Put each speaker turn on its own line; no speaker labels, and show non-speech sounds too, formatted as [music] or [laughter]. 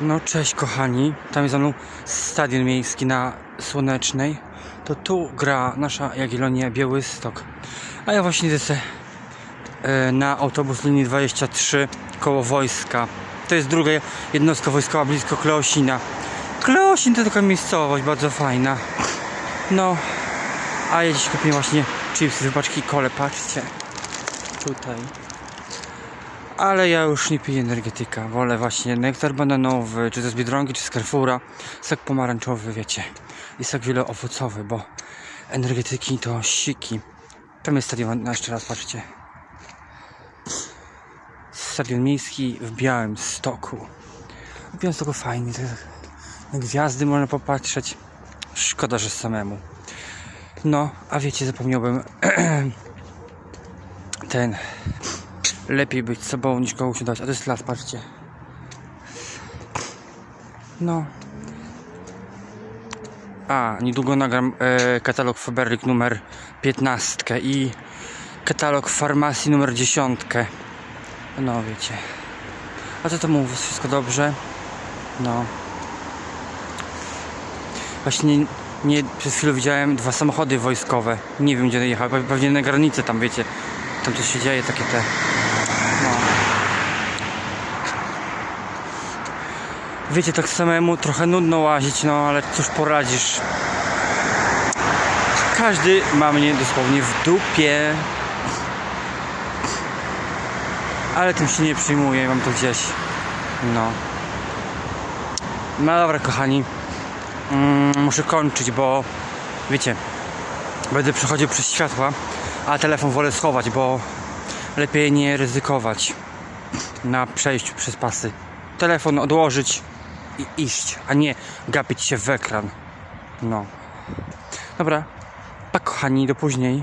No cześć kochani, tam jest za mną stadion miejski na Słonecznej. To tu gra nasza Jagiellonia Białystok. A ja właśnie idę se, e, na autobus linii 23 koło wojska. To jest druga jednostka wojskowa blisko Kleosina. Kleosin to taka miejscowość bardzo fajna. No, a ja dziś kupiłem właśnie chipsy, wypaczki kole, patrzcie. Tutaj. Ale ja już nie piję energetyka. Wolę właśnie nektar bananowy, czy to z Biedronki, czy z Carrefoura. Sok pomarańczowy, wiecie. I sok wieloowocowy, bo energetyki to siki. Tam jest stadion, no jeszcze raz patrzcie. Stadion miejski w Białym Stoku. W Białym Stoku fajnie, na gwiazdy można popatrzeć. Szkoda, że samemu. No, a wiecie, zapomniałbym [clears throat] ten lepiej być sobą niż kogoś udawać. A to jest las, patrzcie. No. A, niedługo nagram e, katalog Faberlic numer 15 i katalog farmacji numer 10. No wiecie. A co to mówię? Wszystko dobrze? No. Właśnie nie, przez chwilę widziałem dwa samochody wojskowe. Nie wiem gdzie one jechały. Pe- Pewnie na granicy tam wiecie. Tam coś się dzieje, takie te. Wiecie, tak samemu trochę nudno łazić, no ale cóż poradzisz. Każdy ma mnie dosłownie w dupie. Ale tym się nie przyjmuję, mam to gdzieś. No. No dobra, kochani. Mm, muszę kończyć, bo wiecie, będę przechodził przez światła, a telefon wolę schować, bo lepiej nie ryzykować na przejściu przez pasy. Telefon odłożyć i iść, a nie gapić się w ekran. No. Dobra. Pa kochani, do później.